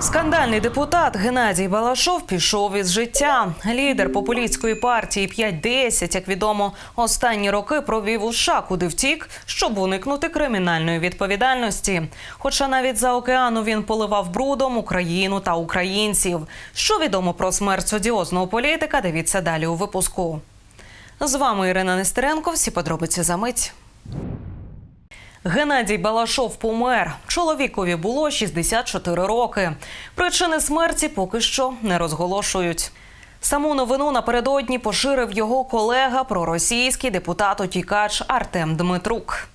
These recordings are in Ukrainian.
Скандальний депутат Геннадій Балашов пішов із життя. Лідер популістської партії 5-10, як відомо, останні роки провів у США, куди втік, щоб уникнути кримінальної відповідальності. Хоча навіть за океану він поливав брудом Україну та українців. Що відомо про смерть одіозного політика? Дивіться далі у випуску. З вами Ірина Нестеренко. Всі подробиці за мить. Геннадій Балашов помер. Чоловікові було 64 роки. Причини смерті поки що не розголошують. Саму новину напередодні поширив його колега проросійський депутат утікач Артем Дмитрук.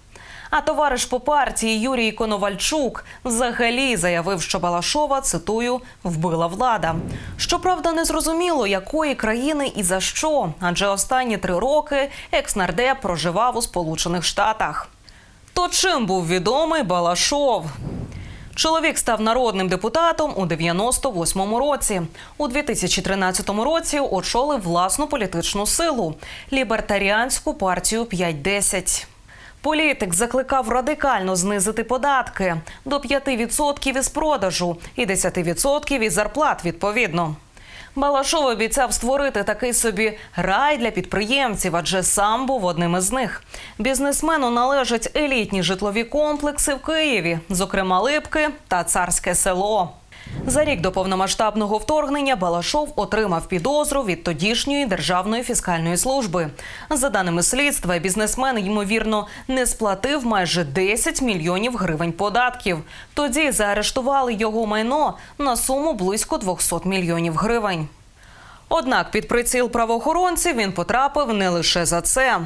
А товариш по партії Юрій Коновальчук взагалі заявив, що Балашова цитую вбила влада. Щоправда, не зрозуміло, якої країни і за що, адже останні три роки екс-нардеп проживав у Сполучених Штатах. То чим був відомий Балашов? Чоловік став народним депутатом у 98-му році. У 2013 році очолив власну політичну силу лібертаріанську партію 5-10. Політик закликав радикально знизити податки до 5% із продажу і 10% із зарплат відповідно. Балашов обіцяв створити такий собі рай для підприємців, адже сам був одним із них. Бізнесмену належать елітні житлові комплекси в Києві, зокрема Липки та Царське село. За рік до повномасштабного вторгнення Балашов отримав підозру від тодішньої державної фіскальної служби. За даними слідства, бізнесмен ймовірно не сплатив майже 10 мільйонів гривень податків. Тоді заарештували його майно на суму близько 200 мільйонів гривень. Однак під приціл правоохоронців він потрапив не лише за це.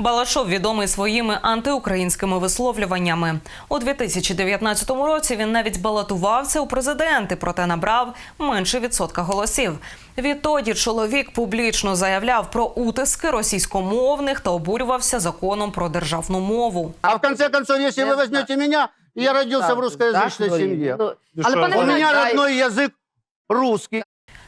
Балашов відомий своїми антиукраїнськими висловлюваннями. У 2019 році він навіть балотувався у президенти, проте набрав менше відсотка голосів. Відтоді чоловік публічно заявляв про утиски російськомовних та обурювався законом про державну мову. А в конце концов, если Я вы возьмете меня, я родился в русскоязычной семье. Ну, але пане У меня Геннадій, родной язык русский.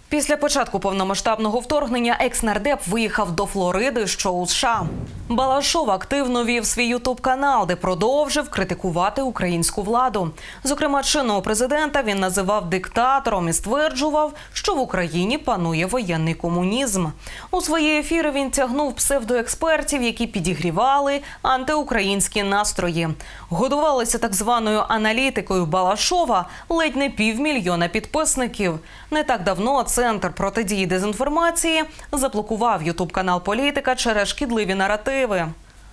Після початку повномасштабного вторгнення екс-нардеп виїхав до Флориди, що у США. Балашов активно вів свій ютуб канал, де продовжив критикувати українську владу. Зокрема, чинного президента він називав диктатором і стверджував, що в Україні панує воєнний комунізм. У свої ефіри він тягнув псевдоекспертів, які підігрівали антиукраїнські настрої. Годувалися так званою аналітикою Балашова ледь не півмільйона підписників. Не так давно центр протидії дезінформації заблокував ютуб канал політика через шкідливі наративи.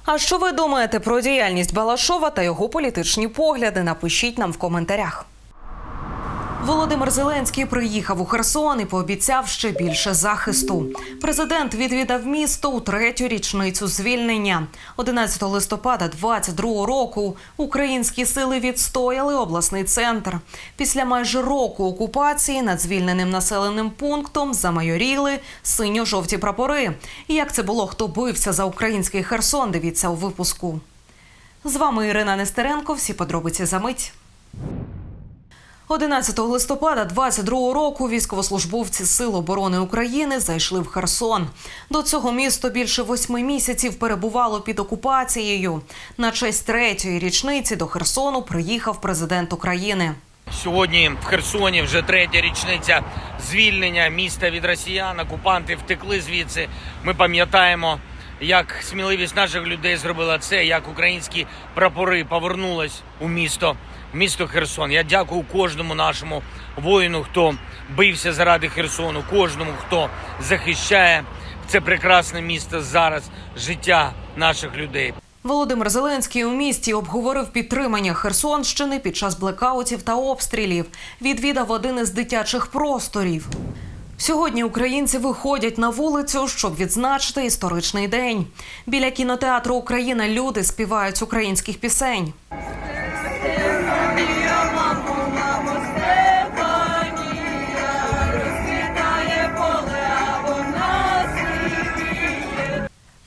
А що ви думаєте про діяльність Балашова та його політичні погляди? Напишіть нам в коментарях. Володимир Зеленський приїхав у Херсон і пообіцяв ще більше захисту. Президент відвідав місто у третю річницю звільнення. 11 листопада 22 року українські сили відстояли обласний центр. Після майже року окупації над звільненим населеним пунктом замайоріли синьо-жовті прапори. І як це було, хто бився за український Херсон? Дивіться у випуску. З вами Ірина Нестеренко. Всі подробиці за мить. 11 листопада 22 року військовослужбовці Сил оборони України зайшли в Херсон. До цього місто більше восьми місяців перебувало під окупацією. На честь третьої річниці до Херсону приїхав президент України. Сьогодні в Херсоні вже третя річниця звільнення міста від росіян. Окупанти втекли звідси. Ми пам'ятаємо, як сміливість наших людей зробила це, як українські прапори повернулись у місто, місто Херсон. Я дякую кожному нашому воїну, хто бився заради Херсону, кожному, хто захищає це прекрасне місто зараз, життя наших людей. Володимир Зеленський у місті обговорив підтримання Херсонщини під час блекаутів та обстрілів. Відвідав один із дитячих просторів. Сьогодні українці виходять на вулицю, щоб відзначити історичний день. Біля кінотеатру Україна люди співають українських пісень.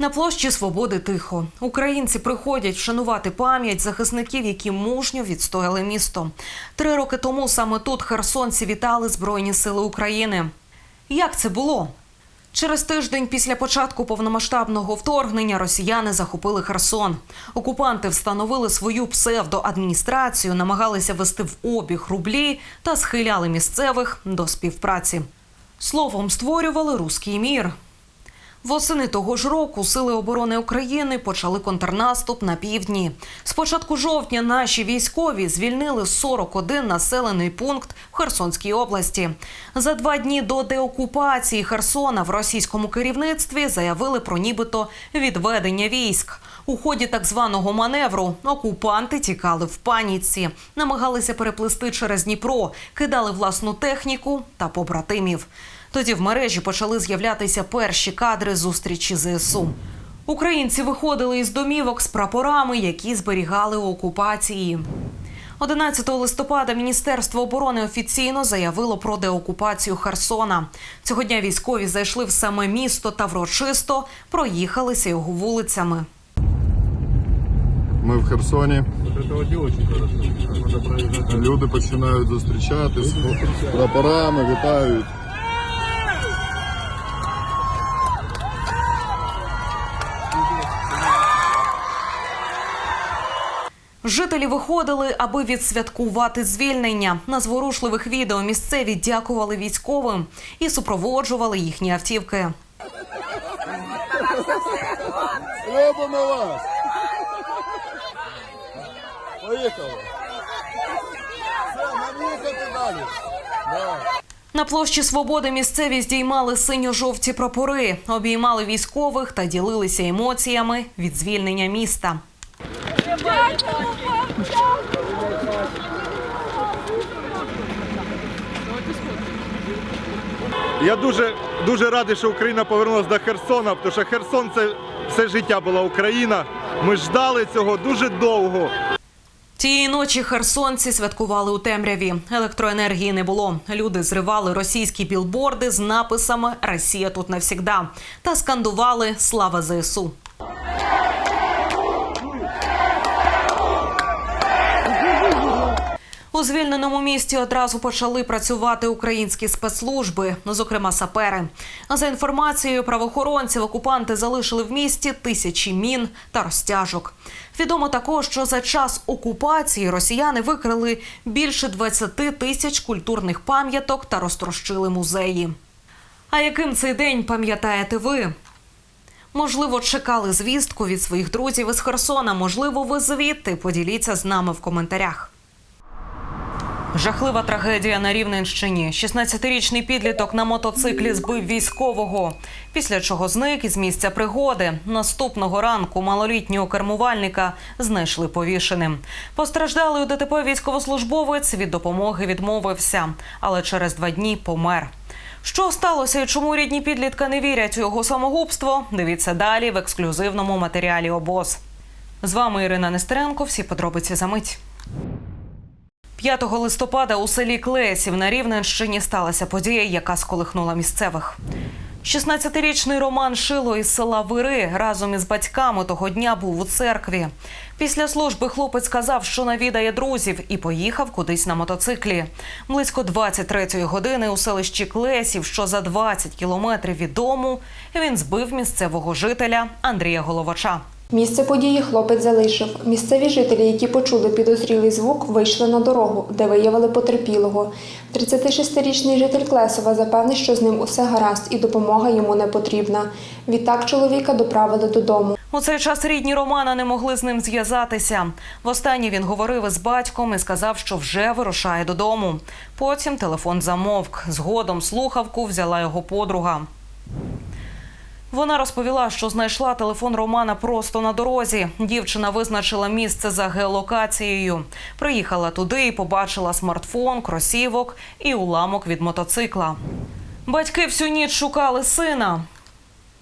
На площі Свободи тихо. Українці приходять вшанувати пам'ять захисників, які мужньо відстояли місто. Три роки тому саме тут херсонці вітали Збройні Сили України. Як це було? Через тиждень після початку повномасштабного вторгнення росіяни захопили Херсон. Окупанти встановили свою псевдоадміністрацію, намагалися вести в обіг рублі та схиляли місцевих до співпраці. Словом, створювали руський мір. Восени того ж року Сили оборони України почали контрнаступ на півдні. З початку жовтня наші військові звільнили 41 населений пункт в Херсонській області. За два дні до деокупації Херсона в російському керівництві заявили про нібито відведення військ. У ході так званого маневру окупанти тікали в паніці, намагалися переплисти через Дніпро, кидали власну техніку та побратимів. Тоді в мережі почали з'являтися перші кадри зустрічі ЗСУ. Українці виходили із домівок з прапорами, які зберігали у окупації. 11 листопада Міністерство оборони офіційно заявило про деокупацію Херсона. Цього дня військові зайшли в саме місто та врочисто проїхалися його вулицями. Ми в Херсоні. Люди починають зустрічатись з прапорами, вітають. Жителі виходили, аби відсвяткувати звільнення. На зворушливих відео місцеві дякували військовим і супроводжували їхні автівки. Любимо вас! Поїхали! Все, нам їхати далі! На площі свободи місцеві здіймали синьо-жовті прапори, обіймали військових та ділилися емоціями від звільнення міста. Я дуже дуже радий, що Україна повернулася до Херсона, тому що Херсон це все життя була Україна. Ми ждали цього дуже довго. Цієї ночі херсонці святкували у темряві. Електроенергії не було. Люди зривали російські білборди з написами Росія тут навсігда та скандували Слава ЗСУ. У звільненому місті одразу почали працювати українські спецслужби, ну, зокрема сапери. За інформацією правоохоронців, окупанти залишили в місті тисячі мін та розтяжок. Відомо також, що за час окупації росіяни викрили більше 20 тисяч культурних пам'яток та розтрощили музеї. А яким цей день пам'ятаєте ви? Можливо, чекали звістку від своїх друзів із Херсона. Можливо, ви звідти поділіться з нами в коментарях. Жахлива трагедія на Рівненщині. 16-річний підліток на мотоциклі збив військового, після чого зник із місця пригоди. Наступного ранку малолітнього кермувальника знайшли повішеним. Постраждалий у ДТП військовослужбовець від допомоги відмовився, але через два дні помер. Що сталося і чому рідні підлітка не вірять у його самогубство? Дивіться далі в ексклюзивному матеріалі обоз. З вами Ірина Нестеренко. Всі подробиці за мить. 5 листопада у селі Клесів на Рівненщині сталася подія, яка сколихнула місцевих. 16-річний Роман Шило із села Вири разом із батьками того дня був у церкві. Після служби хлопець сказав, що навідає друзів, і поїхав кудись на мотоциклі. Близько 23-ї години у селищі Клесів, що за 20 кілометрів від дому, він збив місцевого жителя Андрія Головача. Місце події хлопець залишив. Місцеві жителі, які почули підозрілий звук, вийшли на дорогу, де виявили потерпілого. 36-річний житель Клесова запевнив, що з ним усе гаразд і допомога йому не потрібна. Відтак чоловіка доправили додому. У цей час рідні Романа не могли з ним зв'язатися. Востаннє він говорив із батьком і сказав, що вже вирушає додому. Потім телефон замовк. Згодом слухавку взяла його подруга. Вона розповіла, що знайшла телефон Романа просто на дорозі. Дівчина визначила місце за геолокацією. Приїхала туди і побачила смартфон, кросівок і уламок від мотоцикла. Батьки всю ніч шукали сина.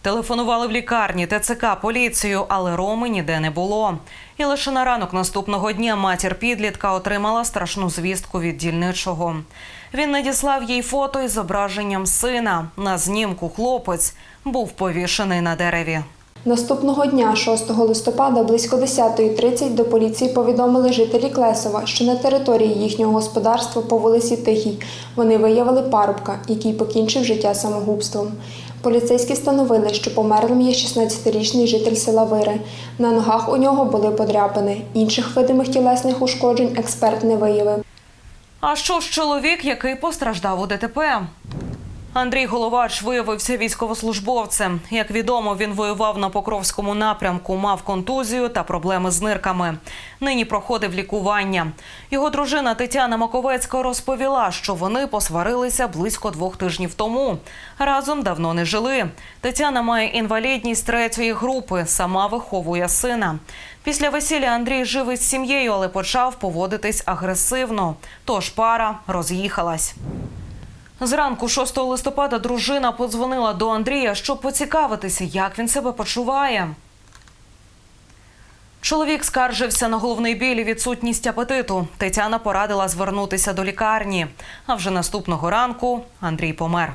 Телефонували в лікарні, ТЦК, поліцію, але Роми ніде не було. І лише на ранок наступного дня матір підлітка отримала страшну звістку від дільничого. Він надіслав їй фото із зображенням сина. На знімку хлопець був повішений на дереві. Наступного дня, 6 листопада, близько 10.30 до поліції повідомили жителі Клесова, що на території їхнього господарства по вулиці Тихій вони виявили парубка, який покінчив життя самогубством. Поліцейські встановили, що померлим є 16-річний житель села Вири. На ногах у нього були подряпини. Інших видимих тілесних ушкоджень експерт не виявив. А що ж чоловік, який постраждав у ДТП? Андрій Головач виявився військовослужбовцем. Як відомо, він воював на Покровському напрямку, мав контузію та проблеми з нирками. Нині проходив лікування. Його дружина Тетяна Маковецька розповіла, що вони посварилися близько двох тижнів тому. Разом давно не жили. Тетяна має інвалідність третьої групи, сама виховує сина. Після весілля Андрій жив із сім'єю, але почав поводитись агресивно. Тож пара роз'їхалась. Зранку 6 листопада дружина подзвонила до Андрія, щоб поцікавитися, як він себе почуває. Чоловік скаржився на головний біль і відсутність апетиту. Тетяна порадила звернутися до лікарні. А вже наступного ранку Андрій помер.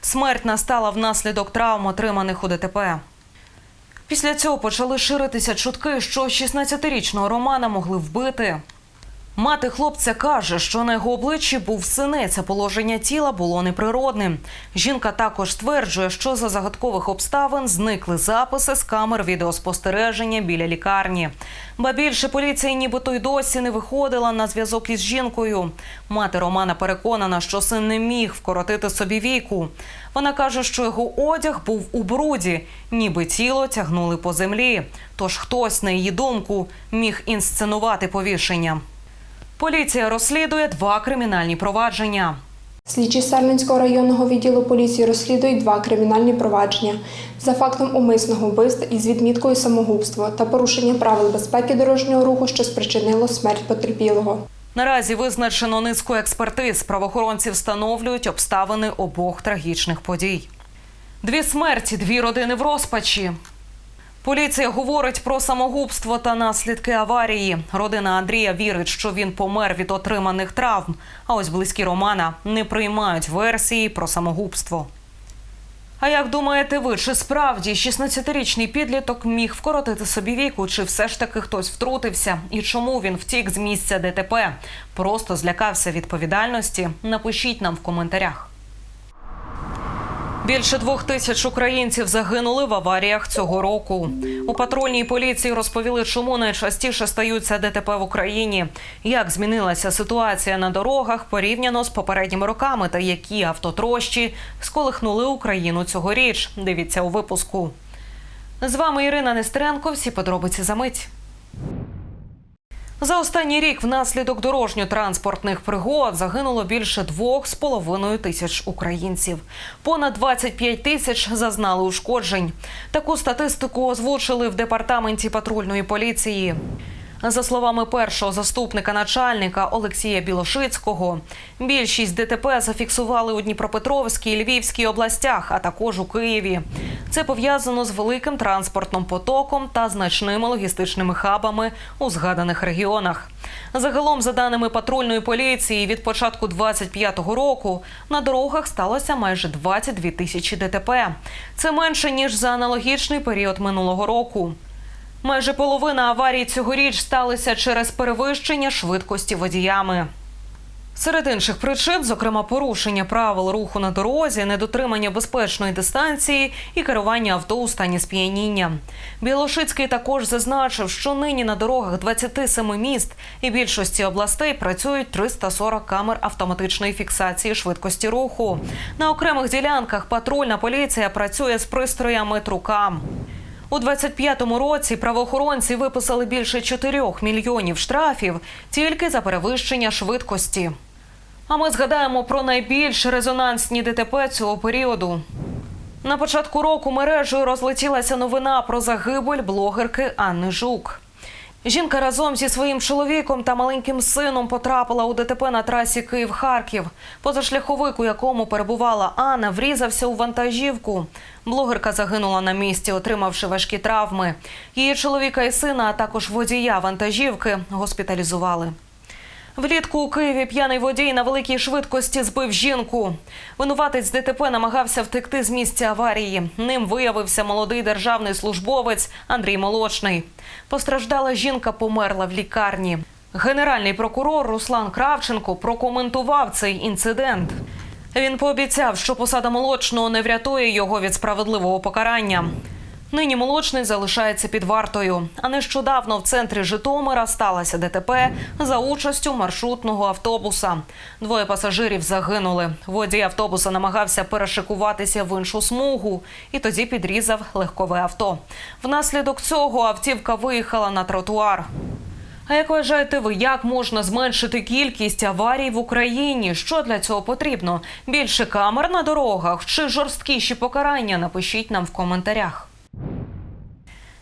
Смерть настала внаслідок травм, отриманих у ДТП. Після цього почали ширитися чутки, що 16-річного Романа могли вбити. Мати хлопця каже, що на його обличчі був синець, а положення тіла було неприродним. Жінка також стверджує, що за загадкових обставин зникли записи з камер відеоспостереження біля лікарні. Ба більше поліція нібито й досі не виходила на зв'язок із жінкою. Мати Романа переконана, що син не міг вкоротити собі віку. Вона каже, що його одяг був у бруді, ніби тіло тягнули по землі. Тож хтось, на її думку, міг інсценувати повішення. Поліція розслідує два кримінальні провадження. Слідчі Сарненського районного відділу поліції розслідують два кримінальні провадження за фактом умисного вбивства із відміткою самогубства та порушення правил безпеки дорожнього руху, що спричинило смерть потерпілого. Наразі визначено низку експертиз. Правоохоронці встановлюють обставини обох трагічних подій. Дві смерті, дві родини в розпачі. Поліція говорить про самогубство та наслідки аварії. Родина Андрія вірить, що він помер від отриманих травм. А ось близькі Романа не приймають версії про самогубство. А як думаєте ви, чи справді 16-річний підліток міг вкоротити собі віку, чи все ж таки хтось втрутився? І чому він втік з місця ДТП? Просто злякався відповідальності? Напишіть нам в коментарях. Більше двох тисяч українців загинули в аваріях цього року. У патрульній поліції розповіли, чому найчастіше стаються ДТП в Україні, як змінилася ситуація на дорогах порівняно з попередніми роками, та які автотрощі сколихнули Україну цьогоріч. Дивіться у випуску. З вами Ірина Нестеренко. Всі подробиці за мить. За останній рік внаслідок дорожньо-транспортних пригод загинуло більше двох з половиною тисяч українців. Понад 25 тисяч зазнали ушкоджень. Таку статистику озвучили в департаменті патрульної поліції. За словами першого заступника начальника Олексія Білошицького, більшість ДТП зафіксували у Дніпропетровській і Львівській областях, а також у Києві. Це пов'язано з великим транспортним потоком та значними логістичними хабами у згаданих регіонах. Загалом, за даними патрульної поліції, від початку 25-го року на дорогах сталося майже 22 тисячі ДТП. Це менше ніж за аналогічний період минулого року. Майже половина аварій цьогоріч сталися через перевищення швидкості водіями. Серед інших причин, зокрема, порушення правил руху на дорозі, недотримання безпечної дистанції і керування авто у стані сп'яніння. Білошицький також зазначив, що нині на дорогах 27 міст і більшості областей працюють 340 камер автоматичної фіксації швидкості руху. На окремих ділянках патрульна поліція працює з пристроями трукам. У 25-му році правоохоронці виписали більше 4 мільйонів штрафів тільки за перевищення швидкості. А ми згадаємо про найбільш резонансні ДТП цього періоду. На початку року мережею розлетілася новина про загибель блогерки Анни Жук. Жінка разом зі своїм чоловіком та маленьким сином потрапила у ДТП на трасі Київ-Харків. Позашляховик, у якому перебувала Анна, врізався у вантажівку. Блогерка загинула на місці, отримавши важкі травми. Її чоловіка і сина, а також водія вантажівки госпіталізували. Влітку у Києві п'яний водій на великій швидкості збив жінку. Винуватець ДТП намагався втекти з місця аварії. Ним виявився молодий державний службовець Андрій Молочний. Постраждала жінка померла в лікарні. Генеральний прокурор Руслан Кравченко прокоментував цей інцидент. Він пообіцяв, що посада молочного не врятує його від справедливого покарання. Нині молочний залишається під вартою. А нещодавно в центрі Житомира сталося ДТП за участю маршрутного автобуса. Двоє пасажирів загинули. Водій автобуса намагався перешикуватися в іншу смугу і тоді підрізав легкове авто. Внаслідок цього автівка виїхала на тротуар. А як вважаєте ви, як можна зменшити кількість аварій в Україні? Що для цього потрібно? Більше камер на дорогах чи жорсткіші покарання? Напишіть нам в коментарях.